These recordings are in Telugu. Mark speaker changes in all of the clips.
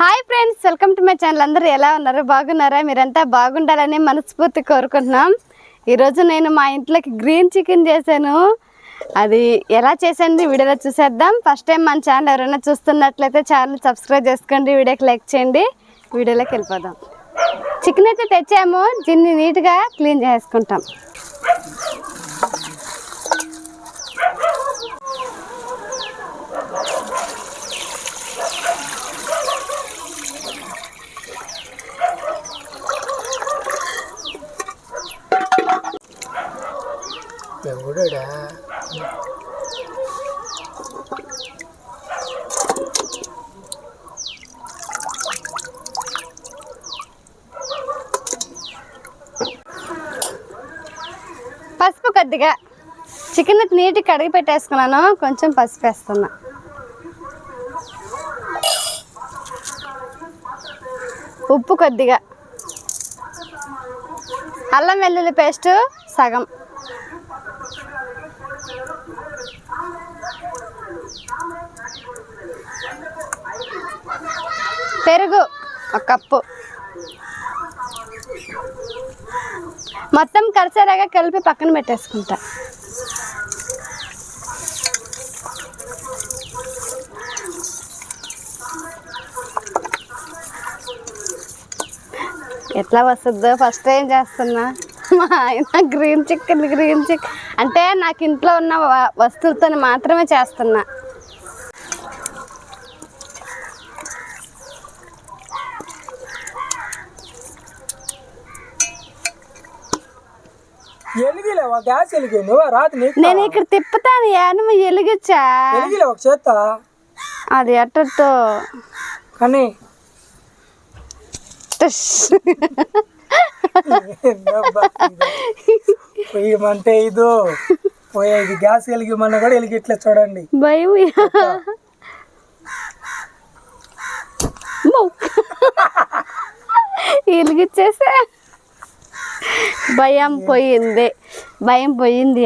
Speaker 1: Hi friends welcome to my channel. అందరూ ఎలా ఉన్నారు? బాగున్నారా? మీరంతా బాగుండాలని మనస్ఫూర్తి కోరుకుంటున్నాం. ఈరోజు నేను మా ఇంట్లోకి గ్రీన్ చికెన్ చేశాను. అది ఎలా చేశాను వీడియోలో చూసేద్దాం. ఫస్ట్ టైం మన ఛానల్ ఎవరైనా చూస్తున్నట్లయితే ఛానల్ సబ్స్క్రైబ్ చేసుకోండి వీడియోకి లైక్ చేయండి. వీడియోలోకి వెళ్ళిపోదాం. చికెన్ అయితే తెచ్చాము. దీన్ని నీట్గా క్లీన్ చేసుకుంటాం
Speaker 2: ఎవడడా
Speaker 1: పసుపు కొద్దిగా చికెన్ నీట్గా కడిగి పెట్టేసుకున్నాను. కొంచెం పసుపు వేస్తున్నా. ఉప్పు కొద్దిగా. అల్లం వెల్లుల్లి పేస్ట్ సగం. పెరుగు ఒక కప్పు. మొత్తం కలిసేలాగా కలిపి పక్కన పెట్టేసుకుంటా. ఎట్లా వస్తుందో ఫస్ట్ టైం చేస్తున్నా? మా ఆయన గ్రీన్ చికెన్ గ్రీన్ చికెన్ అంటే నాకు ఇంట్లో ఉన్న వస్తువులతో మాత్రమే చేస్తున్నా.
Speaker 2: ఎలిగిలేవా? గ్యాస్ ఎలిగి నువ్వు రాత్రి నీకు
Speaker 1: నేను ఇక్కడ తిప్పుతాను ఏమో ఎలిగించా అది ఎట్టతో
Speaker 2: కానీ పోయమంటే ఇదో? పోయే ఇది గ్యాస్ వెలిగిమన్నా కూడా వెలిగిట్లే చూడండి.
Speaker 1: భయం వెలిగించేసా భయం పోయింది. భయం పోయింది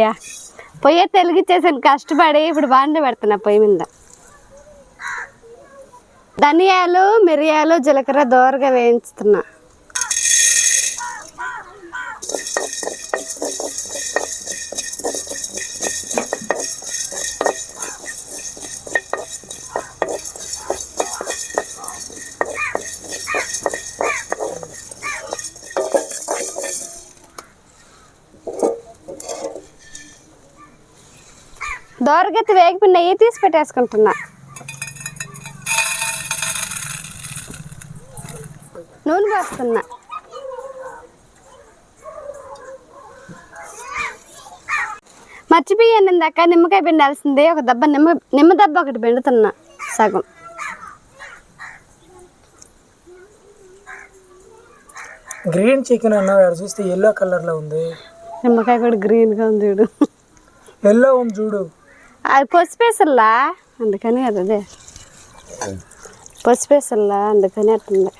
Speaker 1: పొయ్యి వెలిగించేసాను కష్టపడి ఇప్పుడు బాండ పెడుతున్నా పొయ్యి మీద. ధనియాలు మిరియాలు జీలకర్ర దోరగా వేయించుతున్నా. దోరగెత్తి వేగిపోయి నెయ్యి తీసి పెట్టేసుకుంటున్నా నూనె పోస్తున్నా ఇందాక నిమ్మకాయ పిండాల్సిందే ఒక దెబ్బ నిమ్మ నిమ్మ దెబ్బ ఒకటి పిండుతున్నా సగం.
Speaker 2: గ్రీన్ చికెన్ అన్నావు ఆడ చూస్తే ఎల్లో కలర్లో ఉంది.
Speaker 1: నిమ్మకాయ కూడా గ్రీన్గా ఉంది చూడు.
Speaker 2: ఎల్లో ఉంది చూడు.
Speaker 1: అది పసిపేసల్లా అందుకని అది. అదే పసిపేసల్లా అందుకని అట్టుంది.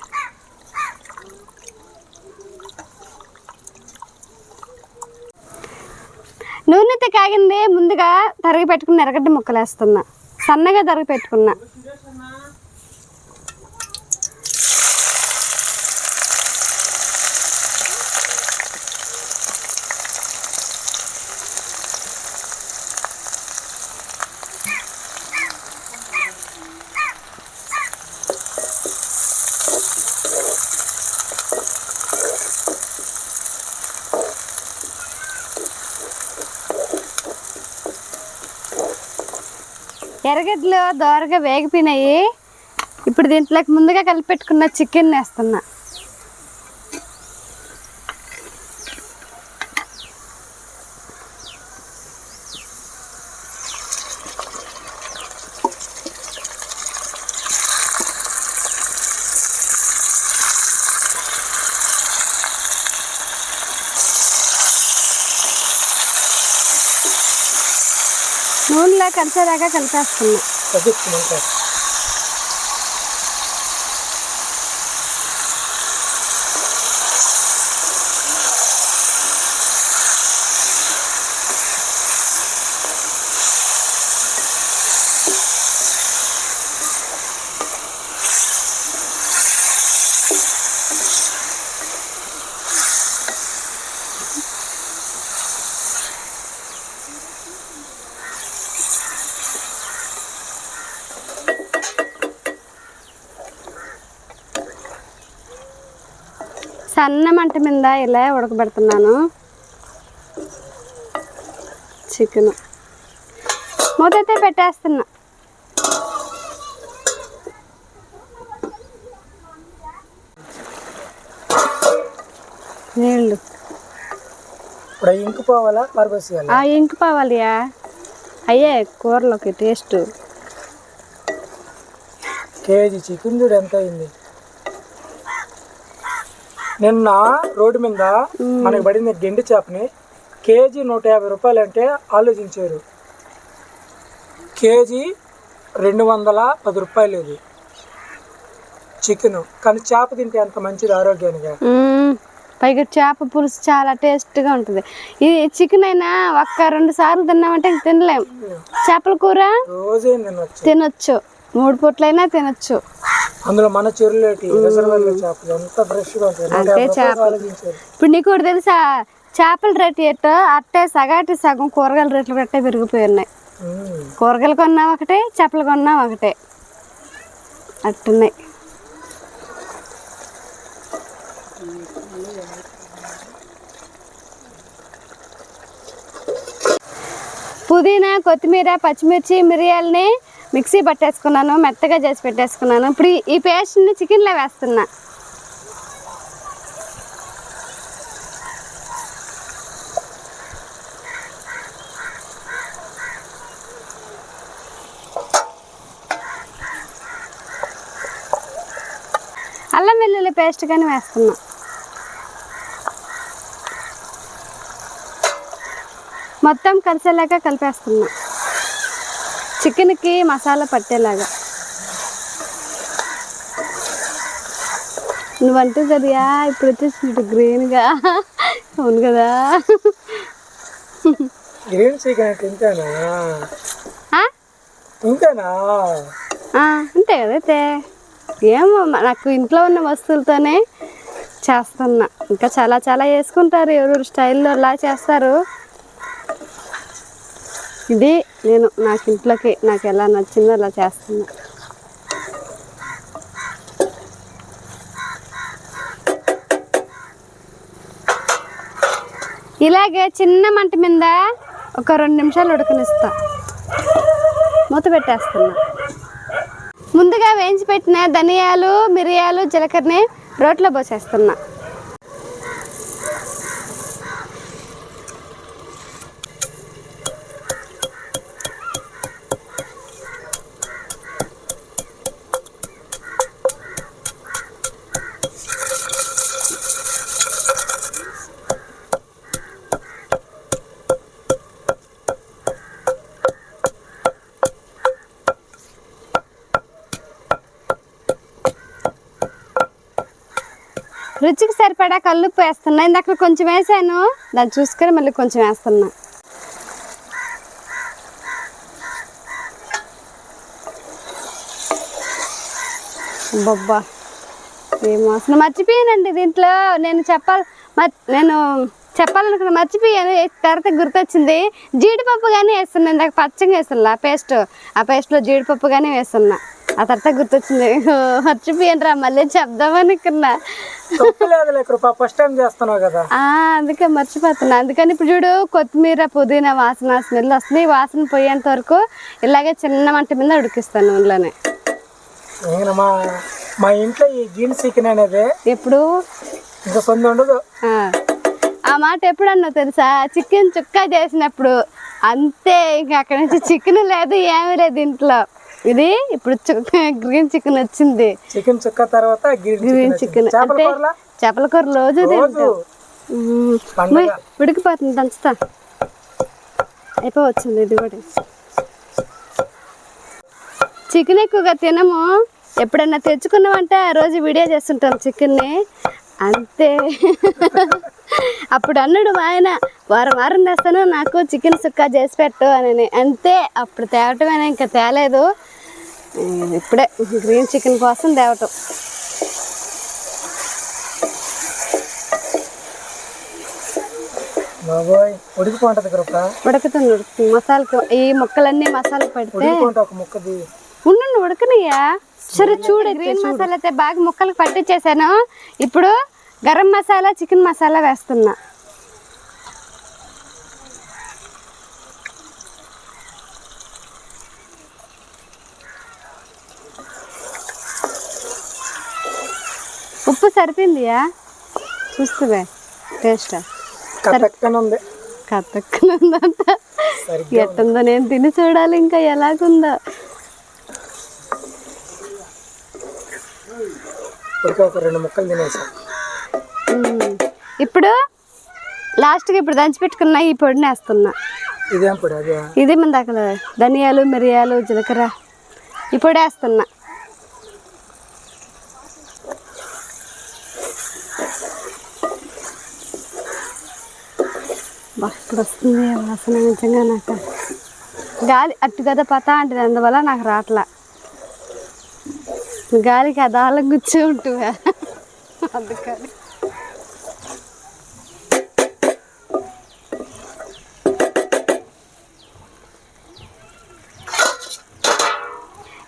Speaker 1: నూనెతో కాగింది ముందుగా తరిగి పెట్టుకున్న ఎరగడ్డ ముక్కలు వేస్తున్నా సన్నగా తరిగి పెట్టుకున్నా. ఎర్రగడ్డలు దోరగా వేగిపోయినాయి. ఇప్పుడు దీంట్లోకి ముందుగా కలిపెట్టుకున్న చికెన్ వేస్తున్నా. నూనెలో కలిసేదాకా కలిపేస్తున్నా
Speaker 2: తగ్గించుకుంటా
Speaker 1: సన్న మంట మీద ఇలా ఉడకబెడుతున్నాను. చికెన్. మూతైతే పెట్టేస్తున్నా. నీళ్ళు.
Speaker 2: ఇప్పుడు ఇంకిపోవాలా పరపసేయాలి
Speaker 1: ఆ ఇంకు పోవాలియా అయ్యే కూరలోకి టేస్ట్.
Speaker 2: కేజీ చికెన్ చూడు ఎంత అయింది? నిన్న రోడ్డు మీద మనకి పడింది గెండి చేపని కేజీ నూట యాభై రూపాయలు అంటే ఆలోచించారు. కేజీ రెండు వందల పది రూపాయలు ఇది. చికెన్. కానీ చేప తింటే ఎంత మంచిది ఆరోగ్యానికి.
Speaker 1: పైగా చేప పులుసు చాలా టేస్ట్గా ఉంటుంది. ఈ చికెన్ అయినా ఒక్క రెండు సార్లు తిన్నామంటే ఇంక తినలేం. చేపల కూర
Speaker 2: రోజే తినొచ్చు.
Speaker 1: మూడు పూట్లైనా తినొచ్చు.
Speaker 2: అందులో మన చెరువులేటి చేపలు. ఎంత ఫ్రెష్గా
Speaker 1: ఇప్పుడు నీకు ఒకటి తెలుసా చేపల రేటు ఎట్టో అట్టే సగాటి సగం కూరగాయల రేట్లు గట్టే పెరిగిపోయి ఉన్నాయి. కూరగాయలు కొన్నా ఒకటే చేపలు కొన్నా ఒకటే. అట్టున్నాయి. పుదీనా కొత్తిమీర పచ్చిమిర్చి మిరియాలని మిక్సీ పట్టేసుకున్నాను మెత్తగా చేసి పెట్టేసుకున్నాను. ఇప్పుడు ఈ- పేస్ట్ని చికెన్లో వేస్తున్నా. అల్లం వెల్లుల్లి పేస్ట్ కానీ వేస్తున్నా. మొత్తం కలిసేలాగా కలిపేస్తున్నా. చికెన్కి మసాలా పట్టేలాగా. నువ్వంటే సరియా ఇప్పుడు వచ్చేసి గ్రీన్గా. అవును కదా.
Speaker 2: గ్రీన్ చికెన్
Speaker 1: ఆ, అంతే కదా అయితే. ఏమో నాకు ఇంట్లో ఉన్న వస్తువులతోనే చేస్తున్నా. ఇంకా చాలా చాలా వేసుకుంటారు ఎవరు స్టైల్లో అలా చేస్తారు. ఇది నేను నాకు ఇంట్లోకి నాకు ఎలా నచ్చిందో అలా చేస్తున్నా. ఇలాగే చిన్న మంట మీద ఒక రెండు నిమిషాలు ఉడకనిస్తా. మూత పెట్టేస్తున్నా. ముందుగా వేయించి పెట్టిన ధనియాలు మిరియాలు జీలకర్రని రోట్లో పోసేస్తున్నా. సరిపడా కల్లుప్పు వేస్తున్నా. ఇందాక కొంచెం వేసాను. దాన్ని చూసుకొని మళ్ళీ కొంచెం వేస్తున్నా. బొబ్బా ఏమో అసలు మర్చిపోయానండి దీంట్లో. నేను చెప్పాలి నేను చెప్పాలనుకున్న మర్చిపోయాను. తర్వాత గుర్తొచ్చింది. జీడిపప్పు కానీ వేస్తున్నా. ఇందాక పచ్చగా వేస్తున్నా. ఆ పేస్ట్. ఆ పేస్ట్లో జీడిపప్పు కానీ వేస్తున్నా. ఆ తర్వాత గుర్తొచ్చింది. ఓ, మర్చిపోయాను రా మళ్ళీ
Speaker 2: లేదు కృప ఫస్ట్ టైం చేస్తున్నావు కదా.
Speaker 1: ఆ, అందుకే మర్చిపోతున్నా. అందుకని ఇప్పుడు చూడు కొత్తిమీర పుదీనా వాసన స్మెల్ వస్తుంది వాసన పోయేంత వరకు ఇలాగే చిన్న మంట మీద ఉడికిస్తాను నూనెలోనే.
Speaker 2: నేను మా మా ఇంట్లో ఈ గ్రీన్ చికెన్ అనేది
Speaker 1: ఎప్పుడు?
Speaker 2: ఇంకా ఉండదు.
Speaker 1: ఆ. మాట ఎప్పుడన్నా తెలుసా? చికెన్ చుక్క చేసినప్పుడు. అంతే ఇంకా అక్కడ నుంచి చికెన్ లేదు ఏమీ లేదు ఇంట్లో. ఇది ఇప్పుడు గ్రీన్ చికెన్ వచ్చింది.
Speaker 2: చికెన్ చుక్క తర్వాత గ్రీన్ చికెన్
Speaker 1: అంటే చేపల కూర రోజు తింటాం. ఉడికిపోతుంది దంచుతా. అయిపోవచ్చింది ఇది కూడా. చికెన్ ఎక్కువగా తినము. ఎప్పుడైనా తెచ్చుకున్నామంటే ఆ రోజు వీడియో చేస్తుంటాం చికెన్ని అంతే. అప్పుడు అన్నాడు మా ఆయన వారం వారం తెస్తాను నాకు చికెన్ సుక్కా చేసి పెట్టు అని. అంతే. అప్పుడు తేవటమేనా ఇంకా తేలేదు. ఇప్పుడే గ్రీన్ చికెన్ కోసం తేవటం.
Speaker 2: కృప
Speaker 1: ఉడుకుతుంది ఉడుకుతుంది. మసాలా ఈ ముక్కలన్నీ మసాలా పెడితే
Speaker 2: ఉడికిపోంట ఒక ముక్కది.
Speaker 1: ఉండండి ఉడకనియా సరే చూడు గ్రీన్ మసాలా అయితే బాగా ముక్కలకు పట్టించేసాను ఇప్పుడు గరం మసాలా చికెన్ మసాలా వేస్తున్నా ఉప్పు సరిపోయిందియా? చూస్తుందే టేస్ట్
Speaker 2: ఉంది సరిగ్గా
Speaker 1: ఎట్టుందో నేను తిని చూడాలి ఇంకా ఎలాగుందో.
Speaker 2: రెండు ముక్కలు తినేసాం.
Speaker 1: మ్మ్. ఇప్పుడు లాస్ట్కి ఇప్పుడు దంచి పెట్టుకున్న ఈ పొడిని వేస్తున్నా.
Speaker 2: ఇదేం పొడి
Speaker 1: ఇది మన దగ్గర ధనియాలు మిరియాలు జీలకర్ర. ఈ పొడి వేస్తున్నా. ఇప్పుడు వస్తుంది వాసన నిజంగా నాకు. గాలి అట్టు కదా పతా అంటది అందువల్ల నాకు రావట్లా గాలికి అదాలం గుచ్చి ఉంటువా అందుకని.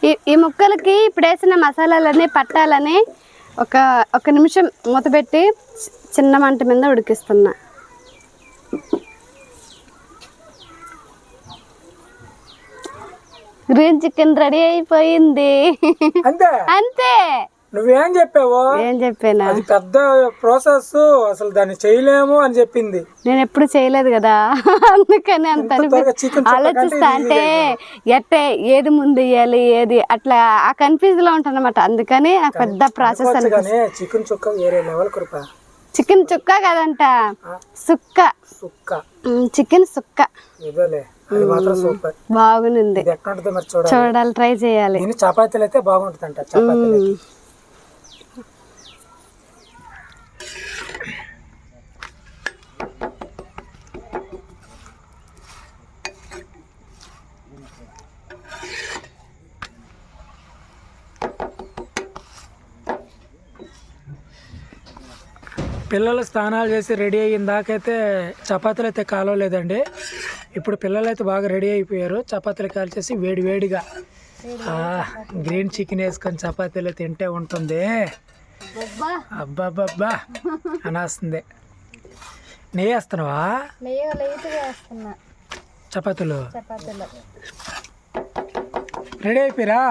Speaker 1: ఈ ఈ ముక్కలకి ఇప్పుడు వేసిన మసాలాలన్నీ పట్టాలని ఒక ఒక నిమిషం మూతపెట్టి చి- చిన్న మంట మీద ఉడికిస్తున్నా. గ్రీన్ చికెన్ రెడీ అయిపోయింది.
Speaker 2: అంతే?
Speaker 1: అంతే.
Speaker 2: నువ్వేం చెప్పావు?
Speaker 1: ఏం చెప్పాను?
Speaker 2: అది పెద్ద ప్రాసెస్ అసలు దాన్ని చేయలేము అని చెప్పింది.
Speaker 1: నేను ఎప్పుడు చేయలేదు కదా? అందుకని అంత ఆలోచిస్తా అంటే ఎట్టే ఏది ముందు వేయాలి ఏది అట్లా ఆ కన్ఫ్యూజ్లో ఉంటాను అనమాట అందుకని నాకు పెద్ద ప్రాసెస్
Speaker 2: చికెన్ చుక్క వేరే లెవెల్ కృప.
Speaker 1: చికెన్ చుక్క కదంట. సుక్క.
Speaker 2: సుక్క.
Speaker 1: చికెన్ సుక్క.
Speaker 2: ఇదేలే అది మాత్రం సూపర్.
Speaker 1: బాగుంది
Speaker 2: ఇది ఎట్లా ఉంటుందో మరి చూడాలి.
Speaker 1: చూడాలి ట్రై చేయాలి.
Speaker 2: చపాతీలు అయితే బాగుంటుందంట చపాతీలు.
Speaker 1: మ్మ్.
Speaker 2: పిల్లలు స్నానాలు చేసి రెడీ అయిన దాకైతే చపాతీలు అయితే కాలవలేదండి. ఇప్పుడు పిల్లలు అయితే బాగా రెడీ అయిపోయారు. చపాతీలు కాల్చేసి వేడి వేడిగా. ఆ, గ్రీన్ చికెన్ వేసుకొని చపాతీలు తింటే ఉంటుంది.
Speaker 1: అబ్బా,
Speaker 2: అబ్బాబ్బా అనాస్తుంది నెయ్యి వేస్తున్నావా? చపాతీలు?
Speaker 1: చపాతీలో.
Speaker 2: రెడీ అయిపోయారా?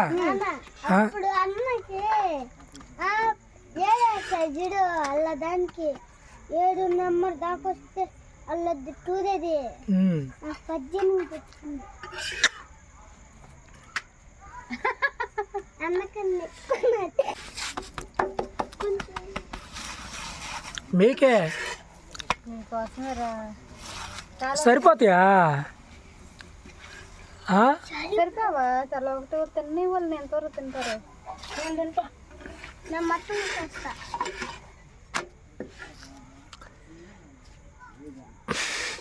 Speaker 3: ఏడు నెంబర్ దాకా వస్తే అల్లది టూరేది. నాకు పద్దెనిమిది వచ్చింది.
Speaker 2: మీకే? సరిపోతాయా? ఆ?
Speaker 1: సరికావా చాలా ఒకటి తిన్నీ వాళ్ళు ఎంతవరకు తింటారు.
Speaker 3: నేను తింటా. నేను మొత్తం చేస్తా.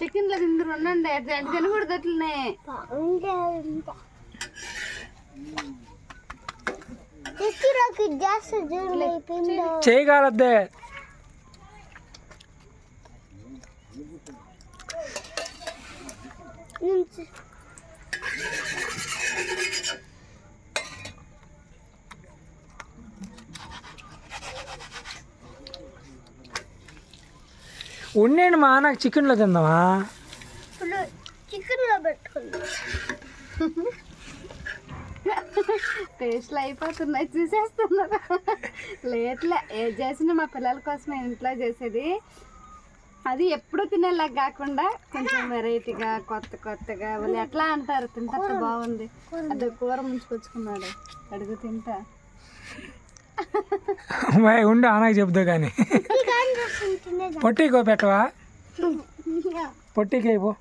Speaker 1: చికెన్లో తిందరు ఉండండి అట్లా తినకూడదు అట్లనే.
Speaker 2: చేయగలద్దే.
Speaker 3: నుంచి
Speaker 2: ఉండండి మా నాకు చికెన్లో తిందామా?
Speaker 3: ఇప్పుడు చికెన్లో పెట్టుకుంది.
Speaker 1: టేస్ట్లు అయిపోతున్నాయి చూసేస్తున్నారు? లేట్లే ఏది చేసినా మా పిల్లల కోసమే ఇంట్లో చేసేది. అది ఎప్పుడు తినేలా కాకుండా కొంచెం వెరైటీగా కొత్త కొత్తగా వాళ్ళు ఎట్లా అంటారు? తింటే బాగుంది. అది కూర ముంచుకొచ్చుకున్నాడు. అడుగు తింటా.
Speaker 2: ఉండు ఆనకు చెబుతా కానీ. పొట్టికో పెట్టవా? పొట్టికి అయిపో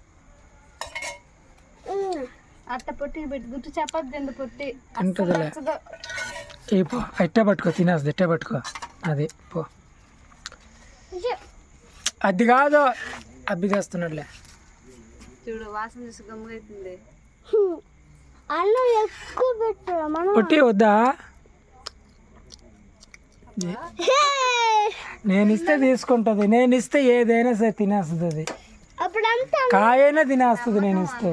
Speaker 1: అట్ట పొట్టి పెట్టి గుట్టు చెప్పద్దు ఎందు పొట్టి.
Speaker 2: తింటుందిలే
Speaker 1: నచ్చదు.
Speaker 2: అయిపో ఇట్టే పట్టుకో తినేస్తుంది ఇట్టే పట్టుకో. అది పో. అది కాదు. అబ్బి చేస్తున్నాడులే.
Speaker 1: చూడు వాసన చూసి గమ్ముగైతుంది.
Speaker 3: అన్నం ఎక్కువ పెట్టు
Speaker 2: పొట్టి వద్దా? నేను ఇస్తే తీసుకుంటుంది. నేను ఇస్తే ఏదైనా సరే తినేస్తుంది. అది
Speaker 3: అప్పుడంతా
Speaker 2: కాయైనా తినేస్తుంది నేను ఇస్తే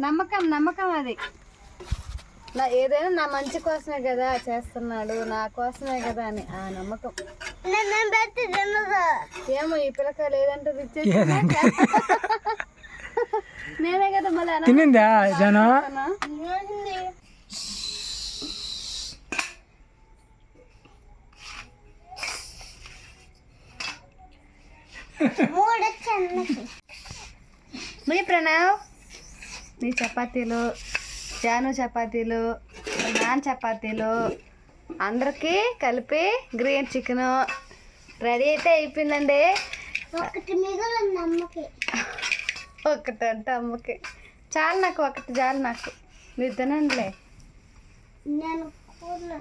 Speaker 1: నమ్మకం నమ్మకం అది. నా ఏదైనా నా మంచి కోసమే కదా చేస్తున్నాడు నా కోసమే కదా అని ఆ నమ్మకం. ఏమో ఈ పిల్లక లేదంటే నేనే కదా మళ్ళీ
Speaker 2: తినిందా జనం?
Speaker 1: మీ ప్రణవ్ నీ చపాతీలు జాను చపాతీలు నాన్ చపాతీలు అందరికీ కలిపి గ్రీన్ చికెన్ రెడీ అయితే అయిపోయిందండి.
Speaker 3: ఒకటి మిగిలింది అమ్మకి.
Speaker 1: ఒకటి అంటే అమ్మకి. చాలు నాకు ఒకటి చాలు నాకు. మీరు తినండిలే.
Speaker 3: నేను కూరలో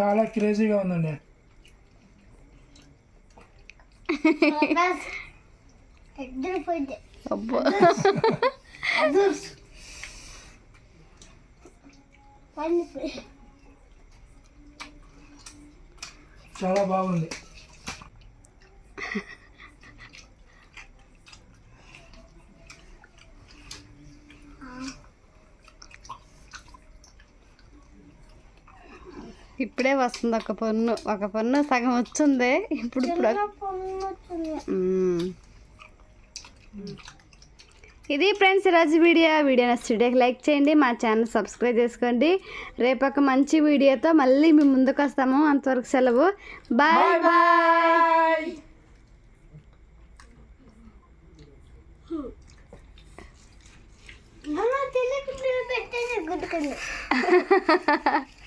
Speaker 2: చాలా క్రేజీగా ఉందండి. చాలా బాగుంది.
Speaker 1: ఇప్పుడే వస్తుంది ఒక పన్ను. ఒక పన్ను సగం వచ్చింది. ఇప్పుడు. ఇది ఫ్రెండ్స్ ఈరోజు వీడియో. వీడియో నచ్చితే లైక్ చేయండి మా ఛానల్ సబ్స్క్రైబ్ చేసుకోండి. రేపు ఒక మంచి వీడియోతో మళ్ళీ మేము ముందుకు వస్తాము. అంతవరకు సెలవు. బాయ్ బాయ్
Speaker 3: అమ్మ తెలియకుండా పెట్టేసి గుర్తుకుంది